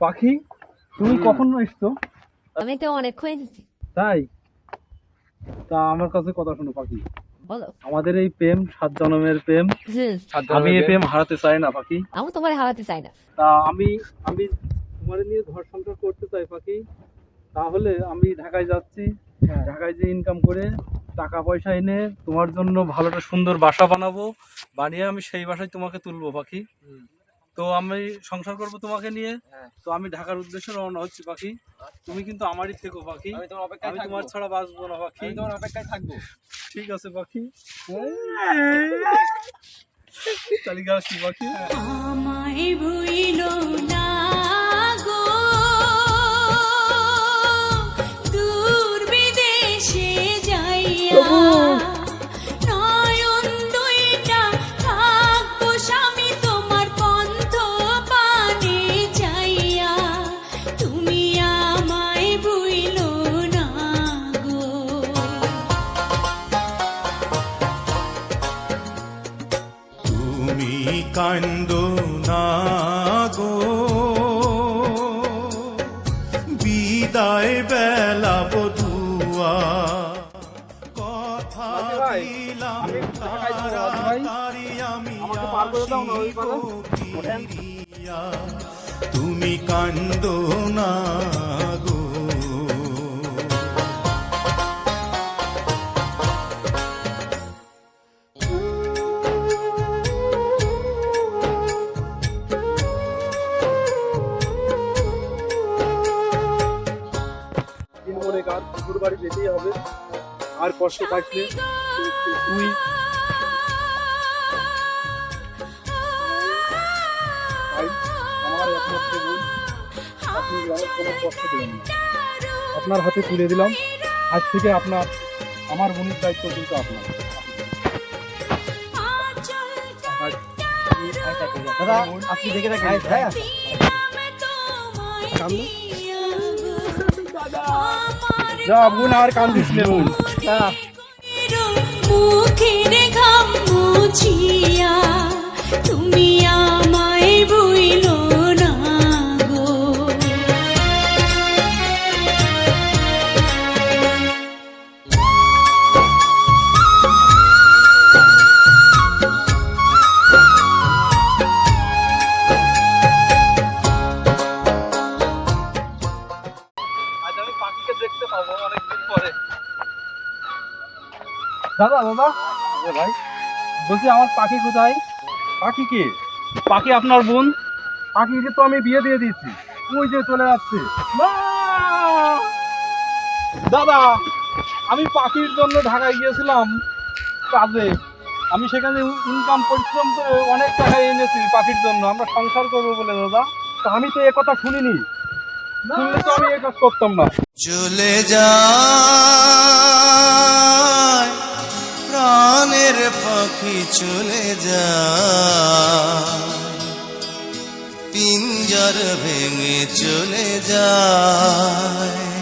পাখি তুমি কখন এসছো? আমি তো অনেকক্ষণ তাই? তা আমার কাছে কথা শোনো পাখি। বলো। আমাদের এই প্রেম সাত জন্মের প্রেম। হুম, আমি এই প্রেম হারাতে চাই না পাখি। আমি তোমার হারাতে চাই না। তা আমি আমি তোমার নিয়ে ঘর সংসার করতে চাই পাখি। তাহলে আমি ঢাকায় যাচ্ছি। ঢাকায় যে ইনকাম করে টাকা পয়সা এনে তোমার জন্য ভালো একটা সুন্দর বাসা বানাবো বানিয়ে আমি সেই বাসায় তোমাকে তুলবো পাখি। তো আমি সংসার করব তোমাকে নিয়ে। তো আমি ঢাকার উদ্দেশ্যে রওনা হচ্ছি পাখি। তুমি কিন্তু আমারই থেকো পাখি। আমি তোমার আমি তোমার ছাড়া বাঁচবো না পাখি। তোমার অপেক্ষায় থাকব। ঠিক আছে পাখি। তালিকা আসছি পাখি। আমায় ভুইল না। কান্দ না গো বিদায় বেলা বধুয়া কথা ভাই, দিলাম যাব, রাজু আমি। তুমি কান্দ না গো দিন মনে কার শ্বশুর বাড়ি যেতেই হবে। আর কষ্ট পাইলে তুই আমার একমাত্র বোন আপনি কোনো কষ্ট দেবেন আপনার হাতে তুলে দিলাম। আজ থেকে আপনার আমার বোনের দায়িত্ব কিন্তু আপনার। দাদা আপনি দেখে রাখেন। হ্যাঁ। যা বোন আর কান্দিস নে বোন। দাদা দাদা? ভাই। বলছি আমার পাখি কোথায়? পাখি কে? পাখি আপনার বোন? পাখিকে তো আমি বিয়ে দিয়ে দিয়েছি। ওই যে চলে যাচ্ছে না! দাদা আমি পাখির জন্য ঢাকায় গিয়েছিলাম কাজে। আমি সেখানে ইনকাম পরিশ্রম করে অনেক টাকা এনেছি পাখির জন্য। আমরা সংসার করব বলে দাদা। তা আমি তো এ কথা শুনিনি। শুনলে তো আমি এ কাজ করতাম না। চলে যায় চলে যায়। পিঞ্জর ভেঙে চলে যায়।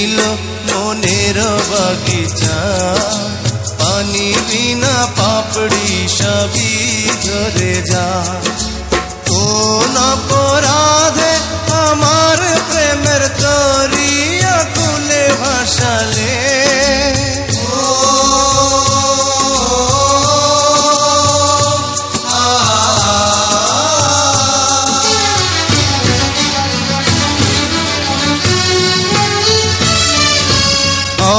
ফুটেছিল মনের বাগিচা। পানি বিনা পাপড়ি সবই ঝরে যা। কোন অপরাধে আমার প্রেমের তরিয়া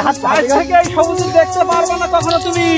আজ থেকে এই সবুজ দেখতে পারবে না কখনো তুমি।